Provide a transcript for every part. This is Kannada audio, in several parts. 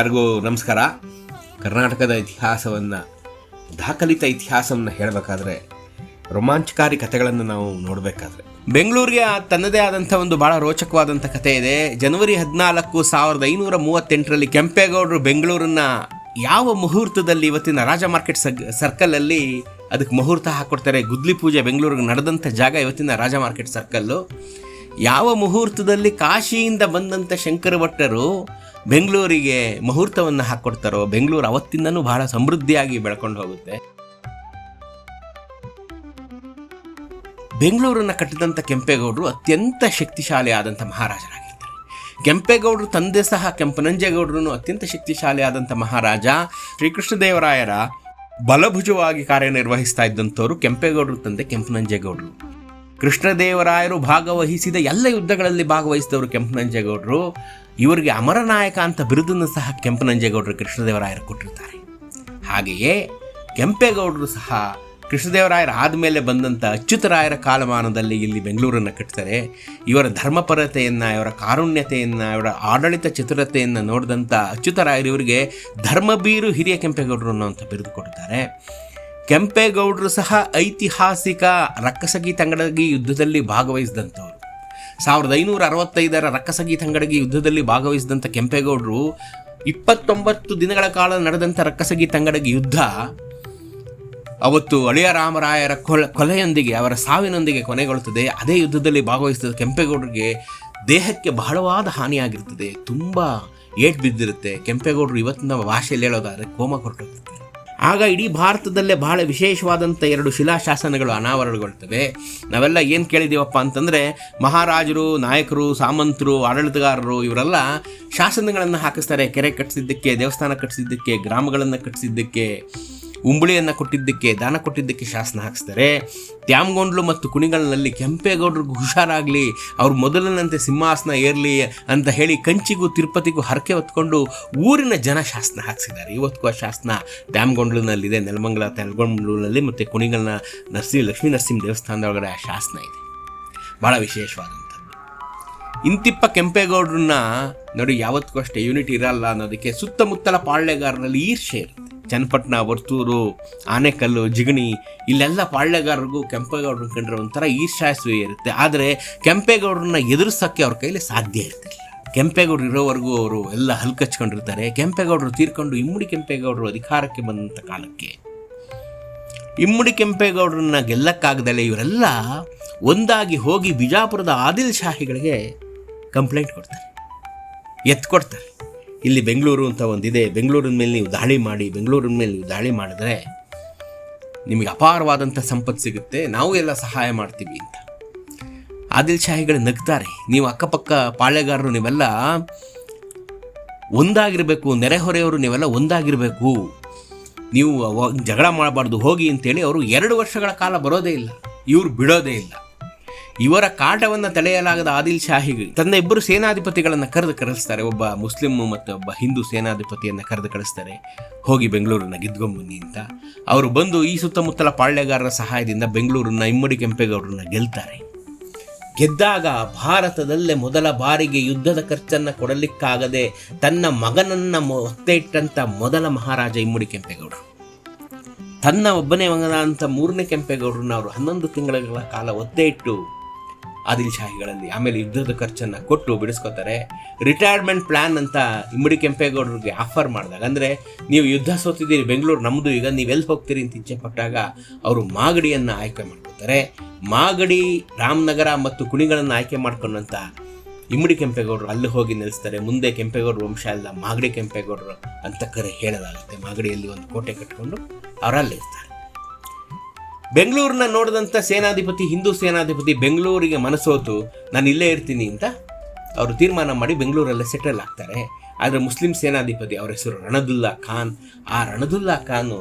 ಎಲ್ಲರಿಗೂ ನಮಸ್ಕಾರ. ಕರ್ನಾಟಕದ ಇತಿಹಾಸವನ್ನು, ದಾಖಲಿತ ಇತಿಹಾಸವನ್ನು ಹೇಳಬೇಕಾದ್ರೆ, ರೋಮಾಂಚಕಾರಿ ಕಥೆಗಳನ್ನು ನಾವು ನೋಡಬೇಕಾದ್ರೆ. ಬೆಂಗಳೂರಿಗೆ ತನ್ನದೇ ಆದಂಥ ಒಂದು ಭಾಳ ರೋಚಕವಾದಂಥ ಕಥೆ ಇದೆ. ಜನವರಿ ಹದಿನಾಲ್ಕು ಸಾವಿರದ ಐನೂರ ಮೂವತ್ತೆಂಟರಲ್ಲಿ ಕೆಂಪೇಗೌಡರು ಬೆಂಗಳೂರನ್ನ ಯಾವ ಮುಹೂರ್ತದಲ್ಲಿ ಇವತ್ತಿನ ರಾಜ ಮಾರ್ಕೆಟ್ ಸರ್ಕಲಲ್ಲಿ ಅದಕ್ಕೆ ಮುಹೂರ್ತ ಹಾಕ್ಕೊಡ್ತಾರೆ ಗುದ್ಲಿ ಪೂಜೆ ಬೆಂಗಳೂರಿಗೆ ನಡೆದಂಥ ಜಾಗ ಇವತ್ತಿನ ರಾಜ ಮಾರ್ಕೆಟ್ ಸರ್ಕಲ್ಲು. ಯಾವ ಮುಹೂರ್ತದಲ್ಲಿ ಕಾಶಿಯಿಂದ ಬಂದಂಥ ಶಂಕರ ಭಟ್ಟರು ಬೆಂಗಳೂರಿಗೆ ಮುಹೂರ್ತವನ್ನು ಹಾಕ್ಕೊಡ್ತಾರೋ ಬೆಂಗಳೂರು ಅವತ್ತಿಂದನೂ ಬಹಳ ಸಮೃದ್ಧಿಯಾಗಿ ಬೆಳ್ಕೊಂಡು ಹೋಗುತ್ತೆ. ಬೆಂಗಳೂರನ್ನು ಕಟ್ಟಿದಂಥ ಕೆಂಪೇಗೌಡರು ಅತ್ಯಂತ ಶಕ್ತಿಶಾಲಿ ಆದಂಥ ಮಹಾರಾಜರಾಗಿರ್ತಾರೆ ಕೆಂಪೇಗೌಡರು ತಂದೆ ಸಹ ಕೆಂಪನಂಜೇಗೌಡರು ಅತ್ಯಂತ ಶಕ್ತಿಶಾಲಿ ಆದಂಥ ಮಹಾರಾಜ. ಶ್ರೀಕೃಷ್ಣದೇವರಾಯರ ಬಲಭುಜವಾಗಿ ಕಾರ್ಯನಿರ್ವಹಿಸ್ತಾ ಇದ್ದಂಥವರು ಕೆಂಪೇಗೌಡರು ತಂದೆ ಕೆಂಪನಂಜೇಗೌಡರು. ಕೃಷ್ಣದೇವರಾಯರು ಭಾಗವಹಿಸಿದ ಎಲ್ಲ ಯುದ್ಧಗಳಲ್ಲಿ ಭಾಗವಹಿಸಿದವರು ಕೆಂಪನಂಜೇಗೌಡರು ಇವರಿಗೆ ಅಮರನಾಯಕ ಅಂತ ಬಿರುದನ್ನು ಸಹ ಕೆಂಪನಂಜೇಗೌಡರು ಕೃಷ್ಣದೇವರಾಯರು ಕೊಟ್ಟಿರ್ತಾರೆ. ಹಾಗೆಯೇ ಕೆಂಪೇಗೌಡರು ಸಹ ಕೃಷ್ಣದೇವರಾಯರ ಆದಮೇಲೆ ಬಂದಂಥ ಅಚ್ಯುತರಾಯರ ಕಾಲಮಾನದಲ್ಲಿ ಇಲ್ಲಿ ಬೆಂಗಳೂರನ್ನು ಕಟ್ತಾರೆ ಇವರ ಧರ್ಮಪರತೆಯನ್ನು, ಇವರ ಕಾರುಣ್ಯತೆಯನ್ನು, ಇವರ ಆಡಳಿತ ಚತುರತೆಯನ್ನು ನೋಡಿದಂಥ ಅಚ್ಯುತರಾಯರು ಇವರಿಗೆ ಧರ್ಮಬೀರು ಹಿರಿಯ ಕೆಂಪೇಗೌಡರು ಅನ್ನುವಂಥ ಬಿರುದು ಕೊಡ್ತಾರೆ ಕೆಂಪೇಗೌಡರು ಸಹ ಐತಿಹಾಸಿಕ ರಕ್ಕಸಗಿ ತಂಗಡಗಿ ಯುದ್ಧದಲ್ಲಿ ಭಾಗವಹಿಸಿದಂಥವ್ರು. ಸಾವಿರದ ಐನೂರ ಅರವತ್ತೈದರ ರಕ್ಕಸಗಿ ತಂಗಡಗಿ ಯುದ್ಧದಲ್ಲಿ ಭಾಗವಹಿಸಿದಂಥ ಕೆಂಪೇಗೌಡರು ಇಪ್ಪತ್ತೊಂಬತ್ತು ದಿನಗಳ ಕಾಲ ನಡೆದಂಥ ರಕ್ಕಸಗಿ ತಂಗಡಗಿ ಯುದ್ಧ ಅವತ್ತು ಅಳಿಯ ರಾಮರಾಯರ ಕೊಲ, ಕೊಲೆಯೊಂದಿಗೆ, ಅವರ ಸಾವಿನೊಂದಿಗೆ ಕೊನೆಗೊಳ್ಳುತ್ತದೆ. ಅದೇ ಯುದ್ಧದಲ್ಲಿ ಭಾಗವಹಿಸಿದ ಕೆಂಪೇಗೌಡರಿಗೆ ದೇಹಕ್ಕೆ ಬಹಳವಾದ ಹಾನಿಯಾಗಿರ್ತದೆ. ತುಂಬ ಏಟ್ ಬಿದ್ದಿರುತ್ತೆ. ಕೆಂಪೇಗೌಡರು ಇವತ್ತಿನ ಭಾಷೆಯಲ್ಲಿ ಹೇಳೋದಾದರೆ ಕೋಮ ಹೊರಟೋಗ್ತಾರೆ ಆಗ ಇಡೀ ಭಾರತದಲ್ಲೇ ಬಹಳ ವಿಶೇಷವಾದಂಥ ಎರಡು ಶಿಲಾಶಾಸನಗಳು ಅನಾವರಣಗೊಳ್ತವೆ. ನಾವೆಲ್ಲ ಏನು ಕೇಳಿದ್ದೀವಪ್ಪ ಅಂತಂದರೆ ಮಹಾರಾಜರು, ನಾಯಕರು, ಸಾಮಂತರು, ಆಡಳಿತಗಾರರು ಇವರೆಲ್ಲ ಶಾಸನಗಳನ್ನು ಹಾಕಿಸ್ತಾರೆ. ಕೆರೆ ಕಟ್ಟಿಸಿದ್ದಕ್ಕೆ ದೇವಸ್ಥಾನ ಕಟ್ಟಿಸಿದ್ದಕ್ಕೆ ಗ್ರಾಮಗಳನ್ನು ಕಟ್ಟಿಸಿದ್ದಕ್ಕೆ ಉಂಬಳಿಯನ್ನು ಕೊಟ್ಟಿದ್ದಕ್ಕೆ, ದಾನ ಕೊಟ್ಟಿದ್ದಕ್ಕೆ ಶಾಸನ ಹಾಕಿಸ್ತಾರೆ. ತ್ಯಾಮ್ಗೊಂಡ್ಲು ಮತ್ತು ಕುಣಿಗಳಲ್ಲಿ ಕೆಂಪೇಗೌಡರಿಗೂ ಹುಷಾರಾಗಲಿ, ಅವ್ರು ಮೊದಲಿನಂತೆ ಸಿಂಹಾಸನ ಏರಲಿ ಅಂತ ಹೇಳಿ ಕಂಚಿಗೂ ತಿರುಪತಿಗೂ ಹರಕೆ ಹೊತ್ಕೊಂಡು ಊರಿನ ಜನ ಶಾಸನ ಹಾಕ್ಸಿದ್ದಾರೆ. ಇವತ್ತಿಗೂ ಆ ಶಾಸನ ತ್ಯಾಮ್ಗೊಂಡ್ಲಿನಲ್ಲಿದೆ, ನೆಲಮಂಗಲ ತೆಲಗೊಂಡ್ಲುನಲ್ಲಿ ಮತ್ತು ಕುಣಿಗಲ್ನ ನರಸಿಂಹ ಲಕ್ಷ್ಮೀ ನರಸಿಂಹ ದೇವಸ್ಥಾನದ ಒಳಗಡೆ ಆ ಶಾಸನ ಇದೆ. ಭಾಳ ವಿಶೇಷವಾದಂಥದ್ದು. ಇಂತಿಪ್ಪ ಕೆಂಪೇಗೌಡ್ರನ್ನ ನೋಡಿ, ಯಾವತ್ತಿಗೂ ಅಷ್ಟೇ ಯೂನಿಟ್ ಇರಲ್ಲ ಅನ್ನೋದಕ್ಕೆ ಸುತ್ತಮುತ್ತಲ ಪಾಳ್ಯಗಾರರಲ್ಲಿ ಈರ್ಷೆ ಇರುತ್ತೆ. ಚನ್ನಪಟ್ಟಣ, ವರ್ತೂರು, ಆನೆಕಲ್ಲು, ಜಿಗಣಿ, ಇಲ್ಲೆಲ್ಲ ಪಾಳ್ಯಗಾರರಿಗೂ ಕೆಂಪೇಗೌಡರು ಕಂಡ್ರೆ ಒಂಥರ ಈರ್ಷಾಸೂಯೆ ಇರುತ್ತೆ. ಆದರೆ ಕೆಂಪೇಗೌಡರನ್ನ ಎದುರಿಸೋಕ್ಕೆ ಅವ್ರ ಕೈಲಿ ಸಾಧ್ಯ ಇರ್ತಿಲ್ಲ. ಕೆಂಪೇಗೌಡರು ಇರೋವರೆಗೂ ಅವರು ಎಲ್ಲ ಹಲ್ಕಚ್ಕೊಂಡಿರ್ತಾರೆ. ಕೆಂಪೇಗೌಡರು ತೀರ್ಕೊಂಡು ಇಮ್ಮಡಿ ಕೆಂಪೇಗೌಡರು ಅಧಿಕಾರಕ್ಕೆ ಬಂದಂಥ ಕಾಲಕ್ಕೆ. ಇಮ್ಮಡಿ ಕೆಂಪೇಗೌಡರನ್ನ ಗೆಲ್ಲಕ್ಕಾಗದಲ್ಲೇ ಇವರೆಲ್ಲ ಒಂದಾಗಿ ಹೋಗಿ ಬಿಜಾಪುರದ ಆದಿಲ್ ಶಾಹಿಗಳಿಗೆ ಕಂಪ್ಲೇಂಟ್ ಕೊಡ್ತಾರೆ. ಎತ್ಕೊಡ್ತಾರೆ. ಇಲ್ಲಿ ಬೆಂಗಳೂರು ಅಂತ ಒಂದಿದೆ. ಬೆಂಗಳೂರಿನ ಮೇಲೆ ನೀವು ದಾಳಿ ಮಾಡಿ, ಬೆಂಗಳೂರಿನ ಮೇಲೆ ನೀವು ದಾಳಿ ಮಾಡಿದ್ರೆ ನಿಮಗೆ ಅಪಾರವಾದಂಥ ಸಂಪತ್ತು ಸಿಗುತ್ತೆ. ನಾವು ಎಲ್ಲ ಸಹಾಯ ಮಾಡ್ತೀವಿ ಅಂತ. ಆದಿಲ್ ಶಾಹಿಗಳು ನಗ್ತಾರೆ. ನೀವು ಅಕ್ಕಪಕ್ಕ ಪಾಳೆಗಾರರು, ನೀವೆಲ್ಲ ಒಂದಾಗಿರಬೇಕು. ನೆರೆಹೊರೆಯವರು ನೀವೆಲ್ಲ ಒಂದಾಗಿರಬೇಕು. ನೀವು ಜಗಳ ಮಾಡಬಾರ್ದು, ಹೋಗಿ ಅಂತೇಳಿ ಅವರು ಎರಡು ವರ್ಷಗಳ ಕಾಲ ಬರೋದೇ ಇಲ್ಲ. ಇವರು ಬಿಡೋದೇ ಇಲ್ಲ. ಇವರ ಕಾಟವನ್ನ ತಡೆಯಲಾಗದ ಆದಿಲ್ ಶಾಹಿ ತನ್ನ ಇಬ್ಬರು ಸೇನಾಧಿಪತಿಗಳನ್ನು ಕರೆದು ಕಳಿಸ್ತಾರೆ ಒಬ್ಬ ಮುಸ್ಲಿಂ ಮತ್ತು ಒಬ್ಬ ಹಿಂದೂ ಸೇನಾಧಿಪತಿಯನ್ನ ಕರೆದು ಕಳಿಸ್ತಾರೆ ಹೋಗಿ ಬೆಂಗಳೂರನ್ನ ಗೆದ್ಕೊಂಬನ್ನಿ ಅಂತ. ಅವರು ಬಂದು ಈ ಸುತ್ತಮುತ್ತಲ ಪಾಳ್ಯಗಾರರ ಸಹಾಯದಿಂದ ಬೆಂಗಳೂರನ್ನ ಇಮ್ಮಡಿ ಕೆಂಪೇಗೌಡರನ್ನ ಗೆಲ್ತಾರೆ. ಗೆದ್ದಾಗ ಭಾರತದಲ್ಲೇ ಮೊದಲ ಬಾರಿಗೆ ಯುದ್ಧದ ಖರ್ಚನ್ನು ಕೊಡಲಿಕ್ಕಾಗದೆ ತನ್ನ ಮಗನನ್ನ ಒತ್ತೆ ಇಟ್ಟಂಥ ಮೊದಲ ಮಹಾರಾಜ ಇಮ್ಮಡಿ ಕೆಂಪೇಗೌಡರು. ತನ್ನ ಒಬ್ಬನೇ ಮಗನ ಅಂತ ಮೂರನೇ ಕೆಂಪೇಗೌಡರನ್ನ ಅವರು ಹನ್ನೊಂದು ತಿಂಗಳ ಕಾಲ ಒತ್ತೆ ಇಟ್ಟು ಆದಿಲ್ ಶಾಹಿಗಳಲ್ಲಿ ಆಮೇಲೆ ಯುದ್ಧದ ಖರ್ಚನ್ನು ಕೊಟ್ಟು ಬಿಡಿಸ್ಕೋತಾರೆ. ರಿಟೈರ್ಮೆಂಟ್ ಪ್ಲ್ಯಾನ್ ಅಂತ ಇಮ್ಮಡಿ ಕೆಂಪೇಗೌಡರಿಗೆ ಆಫರ್ ಮಾಡಿದಾಗ, ಅಂದರೆ ನೀವು ಯುದ್ಧ ಸೋತಿದ್ದೀರಿ, ಬೆಂಗಳೂರು ನಮ್ಮದು ಈಗ ನೀವು ಎಲ್ಲಿ ಹೋಗ್ತೀರಿ ಅಂತ ಇಚ್ಛೆ ಪಟ್ಟಾಗ ಅವರು ಮಾಗಡಿಯನ್ನು ಆಯ್ಕೆ ಮಾಡ್ಕೋತಾರೆ ಮಾಗಡಿ, ರಾಮನಗರ ಮತ್ತು ಕುಣಿಗಳನ್ನು ಆಯ್ಕೆ ಮಾಡ್ಕೊಂಡಂಥ ಇಮ್ಮಡಿ ಕೆಂಪೇಗೌಡರು ಅಲ್ಲಿ ಹೋಗಿ ನೆಲೆಸ್ತಾರೆ. ಮುಂದೆ ಕೆಂಪೇಗೌಡರು ವಂಶ ಎಲ್ಲ ಮಾಗಡಿ ಕೆಂಪೇಗೌಡರು ಅಂತ ಕರೆ ಹೇಳಲಾಗುತ್ತೆ. ಮಾಗಡಿಯಲ್ಲಿ ಒಂದು ಕೋಟೆ ಕಟ್ಕೊಂಡು ಅವರಲ್ಲಿರ್ತಾರೆ ಬೆಂಗಳೂರನ್ನ ನೋಡಿದಂಥ ಸೇನಾಧಿಪತಿ, ಹಿಂದೂ ಸೇನಾಧಿಪತಿ ಬೆಂಗಳೂರಿಗೆ ಮನಸೋತು, ನಾನು ಇಲ್ಲೇ ಇರ್ತೀನಿ ಅಂತ ಅವರು ತೀರ್ಮಾನ ಮಾಡಿ ಬೆಂಗಳೂರಲ್ಲೇ ಸೆಟಲ್ ಆಗ್ತಾರೆ. ಆದರೆ ಮುಸ್ಲಿಂ ಸೇನಾಧಿಪತಿ ಅವರ ಹೆಸರು ರಣದುಲ್ಲಾ ಖಾನ್. ಆ ರಣದುಲ್ಲಾ ಖಾನು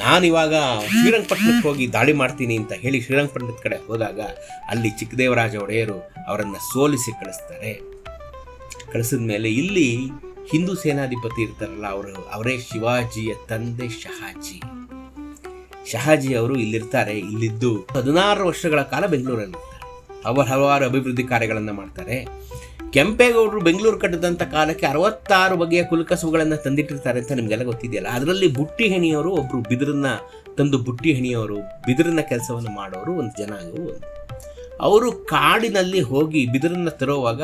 ನಾನಿವಾಗ ಶ್ರೀರಂಗಪಟ್ಟಣಕ್ಕೆ ಹೋಗಿ ದಾಳಿ ಮಾಡ್ತೀನಿ ಅಂತ ಹೇಳಿ ಶ್ರೀರಂಗಪಟ್ಟಣದ ಕಡೆ ಹೋದಾಗ ಅಲ್ಲಿ ಚಿಕ್ಕದೇವರಾಜ ಒಡೆಯರು ಅವರನ್ನು ಸೋಲಿಸಿ ಕಳಿಸ್ತಾರೆ. ಕಳಿಸಿದ ಮೇಲೆ ಇಲ್ಲಿ ಹಿಂದೂ ಸೇನಾಧಿಪತಿ ಇರ್ತಾರಲ್ಲ, ಅವರು ಅವರೇ ಶಿವಾಜಿಯ ತಂದೆ ಶಹಾಜಿ. ಶಹಾಜಿ ಅವರು ಇಲ್ಲಿರ್ತಾರೆ, ಇಲ್ಲಿದ್ದು ಹದಿನಾರು ವರ್ಷಗಳ ಕಾಲ ಬೆಂಗಳೂರಲ್ಲಿ ಅವರು ಹಲವಾರು ಅಭಿವೃದ್ಧಿ ಕಾರ್ಯಗಳನ್ನು ಮಾಡ್ತಾರೆ. ಕೆಂಪೇಗೌಡರು ಬೆಂಗಳೂರು ಕಟ್ಟಿದಂಥ ಕಾಲಕ್ಕೆ ಅರವತ್ತಾರು ಬಗೆಯ ಕುಲಕಸುಗಳನ್ನು ತಂದಿಟ್ಟಿರ್ತಾರೆ ಅಂತ ನಿಮಗೆಲ್ಲ ಗೊತ್ತಿದೆಯಲ್ಲ? ಅದರಲ್ಲಿ ಬುಟ್ಟಿ ಹೆಣಿಯವರು ಒಬ್ಬರು ಬಿದಿರನ್ನ ತಂದು ಬುಟ್ಟಿ ಹೆಣಿಯವರು ಬಿದಿರಿನ ಕೆಲಸವನ್ನು ಮಾಡೋರು ಒಂದು ಒಂದು. ಅವರು ಕಾಡಿನಲ್ಲಿ ಹೋಗಿ ಬಿದಿರನ್ನ ತರುವಾಗ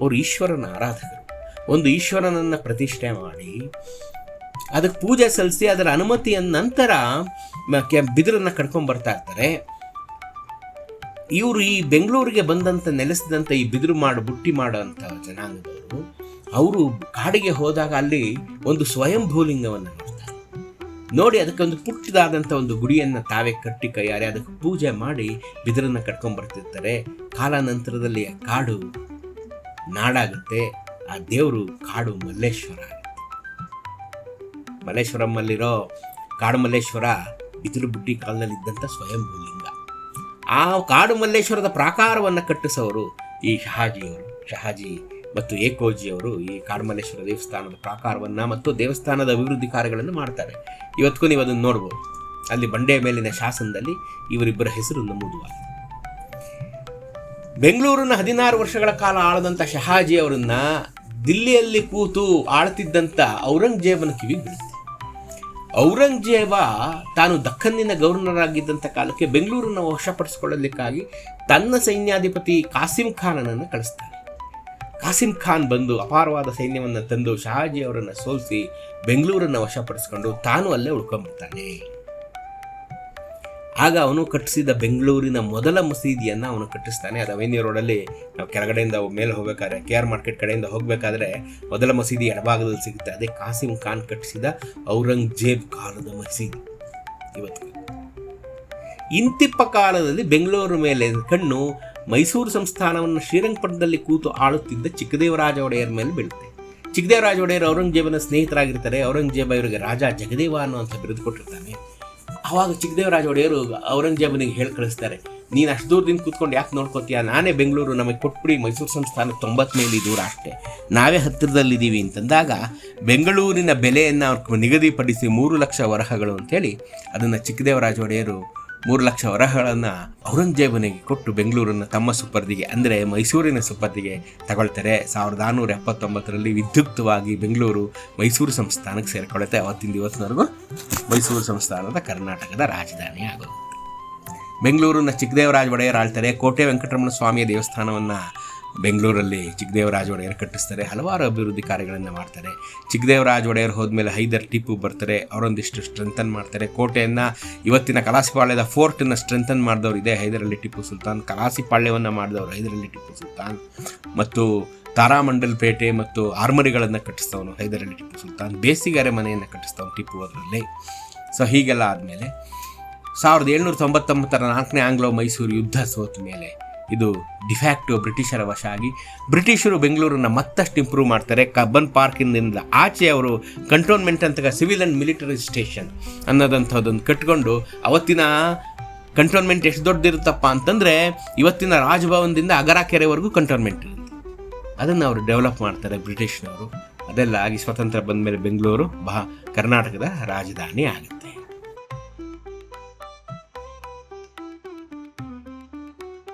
ಅವರು ಈಶ್ವರನ ಆರಾಧಕರು. ಒಂದು ಈಶ್ವರನನ್ನು ಪ್ರತಿಷ್ಠೆ ಮಾಡಿ, ಅದಕ್ಕೆ ಪೂಜೆ ಸಲ್ಲಿಸಿ ಅದರ ಅನುಮತಿಯ ನಂತರ ಬಿದಿರನ್ನ ಕಡ್ಕೊಂಡ್ ಬರ್ತಾ ಇರ್ತಾರೆ. ಇವರು ಈ ಬೆಂಗಳೂರಿಗೆ ಬಂದಂತ ನೆಲೆಸಿದಂಥ ಈ ಬಿದಿರು ಮಾಡು, ಬುಟ್ಟಿ ಮಾಡುವಂಥ ಜನಾಂಗದವರು, ಅವರು ಕಾಡಿಗೆ ಹೋದಾಗ ಅಲ್ಲಿ ಒಂದು ಸ್ವಯಂಭೂಲಿಂಗವನ್ನು ನೋಡ್ತಾರೆ. ನೋಡಿ, ಅದಕ್ಕೆ ಒಂದು ಪುಟ್ಟದಾದಂಥ ಒಂದು ಗುಡಿಯನ್ನು ತಾವೇ ಕಟ್ಟಿ ಕೈಯಾರೆ, ಅದಕ್ಕೆ ಪೂಜೆ ಮಾಡಿ ಬಿದಿರನ್ನು ಕಟ್ಕೊಂಡ್ ಬರ್ತಿರ್ತಾರೆ. ಕಾಲಾನಂತರದಲ್ಲಿ ಆ ಕಾಡು ನಾಡಾಗುತ್ತೆ. ಆ ದೇವರು ಕಾಡು ಮಲ್ಲೇಶ್ವರ ಮಲ್ಲೇಶ್ವರಮ್ಮಲ್ಲಿರೋ ಕಾಡು ಮಲ್ಲೇಶ್ವರ ಬಿದಿರು ಬುಟ್ಟಿ ಇದ್ದಂಥ ಸ್ವಯಂಭೂಲಿಂಗ ಆ ಕಾಡು ಮಲ್ಲೇಶ್ವರದ ಪ್ರಾಕಾರವನ್ನು ಕಟ್ಟಿಸೋರು ಈ ಶಹಾಜಿಯವರು ಶಹಾಜಿ ಮತ್ತು ಏಕೋಜಿಯವರು ಈ ಕಾಡುಮಲ್ಲೇಶ್ವರ ದೇವಸ್ಥಾನದ ಪ್ರಾಕಾರವನ್ನು ಮತ್ತು ದೇವಸ್ಥಾನದ ಅಭಿವೃದ್ಧಿ ಕಾರ್ಯಗಳನ್ನು ಮಾಡ್ತಾರೆ. ಇವತ್ತಿಗೂ ನೀವು ಅದನ್ನು ನೋಡ್ಬೋದು. ಅಲ್ಲಿ ಬಂಡೆಯ ಮೇಲಿನ ಶಾಸನದಲ್ಲಿ ಇವರಿಬ್ಬರ ಹೆಸರು ನಮೂದುವಾಗಿದೆ. ಬೆಂಗಳೂರನ್ನು ಹದಿನಾರು ವರ್ಷಗಳ ಕಾಲ ಆಳದಂಥ ಶಹಾಜಿ ಅವರನ್ನು ದಿಲ್ಲಿಯಲ್ಲಿ ಕೂತು ಆಳ್ತಿದ್ದಂಥ ಔರಂಗಜೇಬನ ಕಿವಿಗೆ ಬೀಳುತ್ತೆ. ಔರಂಗಜೇಬ ತಾನು ದಕ್ಕನ್ನಿನ ಗವರ್ನರ್ ಆಗಿದ್ದಂಥ ಕಾಲಕ್ಕೆ ಬೆಂಗಳೂರನ್ನು ವಶಪಡಿಸಿಕೊಳ್ಳಲಿಕ್ಕಾಗಿ ತನ್ನ ಸೈನ್ಯಾಧಿಪತಿ ಕಾಸಿಂ ಖಾನನನ್ನು ಕಳಿಸ್ತಾನೆ. ಕಾಸಿಂ ಖಾನ್ ಬಂದು ಅಪಾರವಾದ ಸೈನ್ಯವನ್ನು ತಂದು ಶಹಾಜಿ ಅವರನ್ನು ಸೋಲಿಸಿ ಬೆಂಗಳೂರನ್ನು ವಶಪಡಿಸಿಕೊಂಡು ತಾನು ಅಲ್ಲೇ ಉಳ್ಕೊಂಡ್ಬಿಡ್ತಾನೆ. ಆಗ ಅವನು ಕಟ್ಟಿಸಿದ ಬೆಂಗಳೂರಿನ ಮೊದಲ ಮಸೀದಿಯನ್ನು ಅವನು ಕಟ್ಟಿಸ್ತಾನೆ. ಅದು ಅವೆನ್ಯೂ ರೋಡಲ್ಲಿ ನಾವು ಕೆಳಗಡೆಯಿಂದ ಮೇಲೆ ಹೋಗ್ಬೇಕಾದ್ರೆ ಕೆ ಆರ್ ಮಾರ್ಕೆಟ್ ಕಡೆಯಿಂದ ಹೋಗಬೇಕಾದ್ರೆ ಮೊದಲ ಮಸೀದಿ ಎಡಭಾಗದಲ್ಲಿ ಸಿಗುತ್ತೆ. ಅದೇ ಕಾಸಿಂ ಖಾನ್ ಕಟ್ಟಿಸಿದ ಔರಂಗಜೇಬ್ ಕಾಲದ ಮಸೀದಿ ಇವತ್ತು. ಇಂತಿಪ್ಪ ಕಾಲದಲ್ಲಿ ಬೆಂಗಳೂರು ಮೇಲೆ ಕಣ್ಣು ಮೈಸೂರು ಸಂಸ್ಥಾನವನ್ನು ಶ್ರೀರಂಗಪಟ್ಟಣದಲ್ಲಿ ಕೂತು ಆಳುತ್ತಿದ್ದ ಚಿಕ್ಕದೇವರಾಜ ಒಡೆಯರ ಮೇಲೆ ಬೀಳುತ್ತೆ. ಚಿಕ್ಕದೇವರಾಜ ಒಡೆಯರ್ ಔರಂಗಜೇಬನ ಸ್ನೇಹಿತರಾಗಿರ್ತಾರೆ. ಔರಂಗಜೇಬ ಇವರಿಗೆ ರಾಜ ಜಗದೇವ ಬಿರುದು ಕೊಟ್ಟಿರ್ತಾನೆ. ಅವಾಗ ಚಿಕ್ಕದೇವರಾಜ ಒಡೆಯರು ಔರಂಗಜೇಬನಿಗೆ ಹೇಳಿ ಕಳಿಸ್ತಾರೆ, ನೀನು ಅಷ್ಟು ದೂರದಿಂದ ಕೂತ್ಕೊಂಡು ಯಾಕೆ ನೋಡ್ಕೋತೀಯ? ನಾನೇ ಬೆಂಗಳೂರು, ನಮಗೆ ಕೊಟ್ಬಿಡಿ, ಮೈಸೂರು ಸಂಸ್ಥಾನ ತೊಂಬತ್ತು ಮೈಲಿ ದೂರ ಅಷ್ಟೇ. ನಾವೇ ಹತ್ತಿರದಲ್ಲಿದ್ದೀವಿ ಅಂತಂದಾಗ ಬೆಂಗಳೂರಿನ ಬೆಲೆಯನ್ನು ಅವ್ರು ನಿಗದಿಪಡಿಸಿ ಮೂರು ಲಕ್ಷ ವರಹಗಳು ಅಂತೇಳಿ ಅದನ್ನು ಚಿಕ್ಕದೇವರಾಜ ಒಡೆಯರು ಮೂರು ಲಕ್ಷ ವರಹಗಳನ್ನು ಔರಂಗಜೇಬನಿಗೆ ಕೊಟ್ಟು ಬೆಂಗಳೂರನ್ನು ತಮ್ಮ ಸುಪರ್ದಿಗೆ, ಅಂದರೆ ಮೈಸೂರಿನ ಸುಪರ್ದಿಗೆ ತಗೊಳ್ತಾರೆ. ಸಾವಿರದ ಆರುನೂರ ಎಪ್ಪತ್ತೊಂಬತ್ತರಲ್ಲಿ ವಿದ್ಯುಕ್ತವಾಗಿ ಬೆಂಗಳೂರು ಮೈಸೂರು ಸಂಸ್ಥಾನಕ್ಕೆ ಸೇರಿಕೊಳ್ಳುತ್ತೆ ಅವತ್ತಿನ ದಿವಸದವರೆಗೂ ಮೈಸೂರು ಸಂಸ್ಥಾನದ ಕರ್ನಾಟಕದ ರಾಜಧಾನಿ ಆಗುತ್ತೆ ಬೆಂಗಳೂರಿನ ಚಿಕ್ಕದೇವರಾಜ ಒಡೆಯರ್ ಆಳ್ತಾರೆ. ಕೋಟೆ ವೆಂಕಟರಮಣ ಸ್ವಾಮಿಯ ದೇವಸ್ಥಾನವನ್ನು ಬೆಂಗಳೂರಲ್ಲಿ ಚಿಕ್ಕದೇವರಾಜ ಒಡೆಯರ್ ಕಟ್ಟಿಸ್ತಾರೆ, ಹಲವಾರು ಅಭಿವೃದ್ಧಿ ಕಾರ್ಯಗಳನ್ನು ಮಾಡ್ತಾರೆ. ಚಿಕ್ಕದೇವರಾಜ ಒಡೆಯರ್ ಹೋದ್ಮೇಲೆ ಹೈದರ್ ಟಿಪ್ಪು ಬರ್ತಾರೆ, ಅವರೊಂದಿಷ್ಟು ಸ್ಟ್ರೆಂಥನ್ ಮಾಡ್ತಾರೆ. ಕೋಟೆಯನ್ನು ಇವತ್ತಿನ ಕಲಾಸಿಪಾಳ್ಯದ ಫೋರ್ಟನ್ನು ಸ್ಟ್ರೆಂಥನ್ ಮಾಡಿದವರು ಇದೆ ಹೈದರಲ್ಲಿ ಟಿಪ್ಪು ಸುಲ್ತಾನ್. ಕಲಾಸಿಪಾಳ್ಯವನ್ನು ಮಾಡಿದವರು ಹೈದರಲ್ಲಿ ಟಿಪ್ಪು ಸುಲ್ತಾನ್. ಮತ್ತು ತಾರಾಮಂಡಲ್ ಪೇಟೆ ಮತ್ತು ಆರ್ಮರಿಗಳನ್ನು ಕಟ್ಟಿಸ್ತವನು ಹೈದರಲ್ಲಿ ಟಿಪ್ಪು ಸುಲ್ತಾನ್. ಬೇಸಿಗೆರೆ ಮನೆಯನ್ನು ಕಟ್ಟಿಸ್ತವನು ಟಿಪ್ಪು ಅದರಲ್ಲಿ. ಸೊ ಹೀಗೆಲ್ಲ ಆದಮೇಲೆ ಸಾವಿರದ ಏಳ್ನೂರ ತೊಂಬತ್ತೊಂಬತ್ತರ ನಾಲ್ಕನೇ ಆಂಗ್ಲೋ ಮೈಸೂರು ಯುದ್ಧ ಸೋತ ಮೇಲೆ ಇದು ಡಿಫ್ಯಾಕ್ಟು ಬ್ರಿಟಿಷರ ವಶ ಆಗಿ ಬ್ರಿಟಿಷರು ಬೆಂಗಳೂರನ್ನ ಮತ್ತಷ್ಟು ಇಂಪ್ರೂವ್ ಮಾಡ್ತಾರೆ. ಕಬ್ಬನ್ ಪಾರ್ಕಿನಿಂದ ಆಚೆ ಅವರು ಕಂಟೋನ್ಮೆಂಟ್ ಅಂತ ಸಿವಿಲ್ ಆ್ಯಂಡ್ ಮಿಲಿಟರಿ ಸ್ಟೇಷನ್ ಅನ್ನೋದಂಥದ್ದೊಂದು ಕಟ್ಕೊಂಡು ಅವತ್ತಿನ ಕಂಟೋನ್ಮೆಂಟ್ ಎಷ್ಟು ದೊಡ್ಡದಿರುತ್ತಪ್ಪ ಅಂತಂದರೆ ಇವತ್ತಿನ ರಾಜಭವನದಿಂದ ಅಗರ ಕೆರೆವರೆಗೂ ಕಂಟೋನ್ಮೆಂಟ್ ಇರುತ್ತೆ. ಅದನ್ನು ಅವರು ಡೆವಲಪ್ ಮಾಡ್ತಾರೆ ಬ್ರಿಟಿಷ್ನವರು. ಅದೆಲ್ಲ ಆಗಿ ಸ್ವತಂತ್ರ ಬಂದ ಮೇಲೆ ಬೆಂಗಳೂರು, ಬಹ, ಕರ್ನಾಟಕದ ರಾಜಧಾನಿ ಆಗುತ್ತೆ.